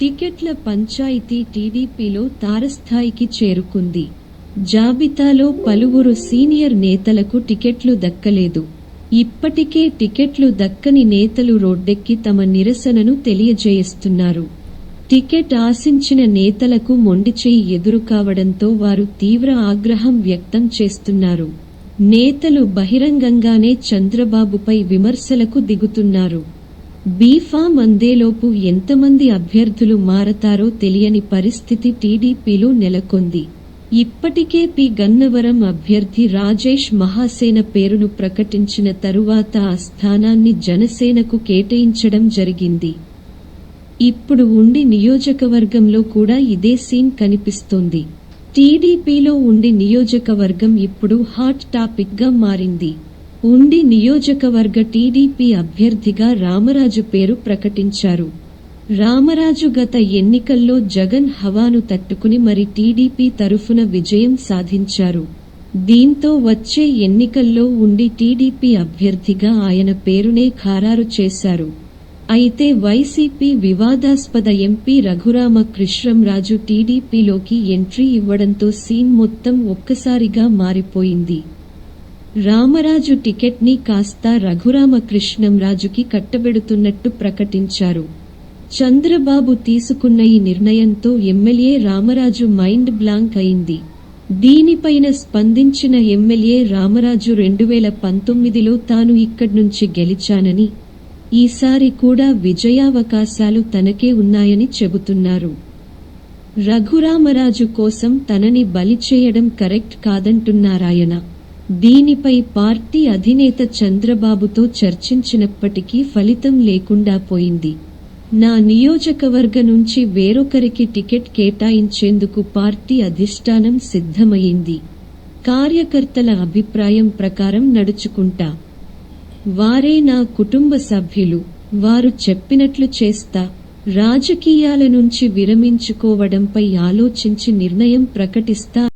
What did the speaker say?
టికెట్ల పంచాయతీ టీడీపీలో తారస్థాయికి చేరుకుంది. జాబితాలో పలువురు సీనియర్ నేతలకు టికెట్లు దక్కలేదు. ఇప్పటికే టికెట్లు దక్కని నేతలు రోడ్డెక్కి తమ నిరసనను తెలియజేస్తున్నారు. టికెట్ ఆశించిన నేతలకు మొండిచేయి ఎదురు కావడంతో వారు తీవ్ర ఆగ్రహం వ్యక్తం చేస్తున్నారు. నేతలు బహిరంగంగానే చంద్రబాబుపై విమర్శలకు దిగుతున్నారు. బీఫామ్ అందేలోపు ఎంతమంది అభ్యర్థులు మారతారో తెలియని పరిస్థితి టీడీపీలో నెలకొంది. ఇప్పటికే పి గన్నవరం అభ్యర్థి రాజేష్ మహాసేన పేరును ప్రకటించిన తరువాత ఆ స్థానాన్ని జనసేనకు కేటాయించడం జరిగింది. ఇప్పుడు ఉండి నియోజకవర్గంలో కూడా ఇదే సీన్ కనిపిస్తోంది. టీడీపీలో ఉండి నియోజకవర్గం ఇప్పుడు హాట్ టాపిక్గా మారింది. ఉండి నియోజకవర్గ టీడీపీ అభ్యర్థిగా రామరాజు పేరు ప్రకటించారు. రామరాజు గత ఎన్నికల్లో జగన్ హవాను తట్టుకుని మరి టీడీపీ తరఫున విజయం సాధించారు. దీంతో వచ్చే ఎన్నికల్లో ఉండి టీడీపీ అభ్యర్థిగా ఆయన పేరునే ఖారారు చేశారు. అయితే వైసీపీ వివాదాస్పద ఎంపీ రఘురామ కృష్ణంరాజు టీడీపీలోకి ఎంట్రీ ఇవ్వడంతో సీన్ మొత్తం ఒక్కసారిగా మారిపోయింది. రామరాజు టికెట్ని కాస్త రఘురామకృష్ణంరాజుకి కట్టబెడుతున్నట్టు ప్రకటించారు. చంద్రబాబు తీసుకున్న ఈ నిర్ణయంతో ఎమ్మెల్యే రామరాజు మైండ్ బ్లాంక్ అయింది. దీనిపైన స్పందించిన ఎమ్మెల్యే రామరాజు రెండు వేల పంతొమ్మిదిలో తాను ఇక్కడ్నుంచి గెలిచానని ఈసారి కూడా విజయావకాశాలు తనకే ఉన్నాయని చెబుతున్నారు. రఘురామరాజు కోసం తనని బలి చేయడం కరెక్ట్ కాదంటున్నారాయన. దీనిపై పార్టీ అధినేత చంద్రబాబుతో చర్చించినప్పటికీ ఫలితం లేకుండా పోయింది. నా నియోజకవర్గ నుంచి వేరొకరికి టికెట్ కేటాయించేందుకు పార్టీ అధిష్టానం సిద్ధమయ్యింది కార్యకర్తల అభిప్రాయం ప్రకారం నడుచుకుంటా. వారే నా కుటుంబ సభ్యులు. వారు చెప్పినట్లు చేస్తా. రాజకీయాల నుంచి విరమించుకోవడంపై ఆలోచించి నిర్ణయం ప్రకటిస్తా.